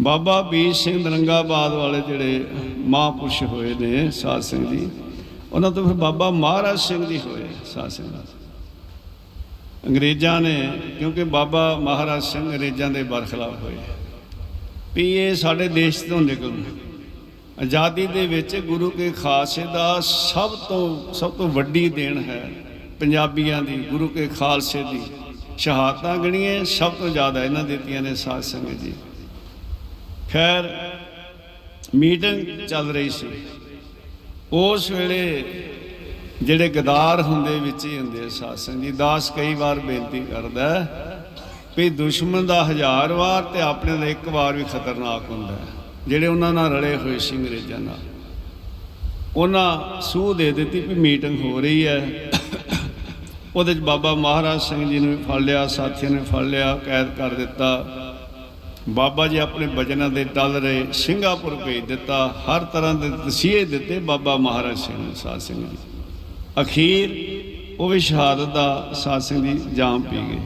ਬਾਬਾ ਬੀਰ ਸਿੰਘ ਨਰੰਗਾਬਾਦ ਵਾਲੇ ਜਿਹੜੇ ਮਹਾਂਪੁਰਸ਼ ਹੋਏ ਨੇ ਸਾਧ ਸਿੰਘ ਜੀ, ਉਹਨਾਂ ਤੋਂ ਫਿਰ ਬਾਬਾ ਮਹਾਰਾਜ ਸਿੰਘ ਜੀ ਹੋਏ ਸਾਧ ਸਿੰਘ ਅੰਗਰੇਜ਼ਾਂ ਨੇ, ਕਿਉਂਕਿ ਬਾਬਾ ਮਹਾਰਾਜ ਸਿੰਘ ਅੰਗਰੇਜ਼ਾਂ ਦੇ ਬਰਖਲਾਫ ਹੋਏ। ਵੀ ਇਹ ਸਾਡੇ ਦੇਸ਼ ਤੋਂ ਨਿਕਲ ਆਜ਼ਾਦੀ ਦੇ ਵਿੱਚ ਗੁਰੂ ਕੇ ਖਾਲਸੇ ਦਾ ਸਭ ਤੋਂ ਸਭ ਤੋਂ ਵੱਡੀ ਦੇਣ ਹੈ ਪੰਜਾਬੀਆਂ ਦੀ, ਗੁਰੂ ਕੇ ਖਾਲਸੇ ਦੀ। ਸ਼ਹਾਦਤਾਂ ਗਣੀਏ, ਸਭ ਤੋਂ ਜ਼ਿਆਦਾ ਇਹਨਾਂ ਦਿੱਤੀਆਂ ਨੇ ਸਾਧ ਸੰਗਤ ਜੀ। ਖੈਰ, ਮੀਟਿੰਗ ਚੱਲ ਰਹੀ ਸੀ। ਉਸ ਵੇਲੇ ਜਿਹੜੇ ਗਦਾਰ ਹੁੰਦੇ ਵਿੱਚ ਹੀ ਹੁੰਦੇ ਆ ਸਾਧ ਜੀ, ਦਾਸ ਕਈ ਵਾਰ ਬੇਨਤੀ ਕਰਦਾ ਵੀ ਦੁਸ਼ਮਣ ਦਾ ਹਜ਼ਾਰ ਵਾਰ ਤੇ ਆਪਣੇ ਦਾ ਇੱਕ ਵਾਰ ਵੀ ਖਤਰਨਾਕ ਹੁੰਦਾ ਜਿਹੜੇ ਉਹਨਾਂ ਨਾਲ ਰਲੇ ਹੋਏ ਸੀ ਅੰਗਰੇਜ਼ਾਂ ਨਾਲ। ਉਹਨਾਂ ਸੂਹ ਦੇ ਦਿੱਤੀ ਵੀ ਮੀਟਿੰਗ ਹੋ ਰਹੀ ਹੈ। ਉਹਦੇ ਚ ਬਾਬਾ ਮਹਾਰਾਜ ਸਿੰਘ ਜੀ ਨੂੰ ਵੀ ਫੜ ਲਿਆ, ਸਾਥੀਆਂ ਨੇ ਫੜ ਲਿਆ, ਕੈਦ ਕਰ ਦਿੱਤਾ। ਬਾਬਾ ਜੀ ਆਪਣੇ ਬਚਨਾਂ ਦੇ ਟਲ ਰਹੇ ਸਿੰਗਾਪੁਰ ਭੇਜ ਦਿੱਤਾ, ਹਰ ਤਰ੍ਹਾਂ ਦੇ ਤਸੀਹੇ ਦਿੱਤੇ ਬਾਬਾ ਮਹਾਰਾਜ ਸਿੰਘ ਨੂੰ, ਸਾਧ ਸਿੰਘ ਜੀ ਅਖੀਰ ਉਹ ਵੀ ਸ਼ਹਾਦਤ ਦਾ ਸਾਧ ਸਿੰਘ ਦੀ ਜਾਮ ਪੀ ਗਏ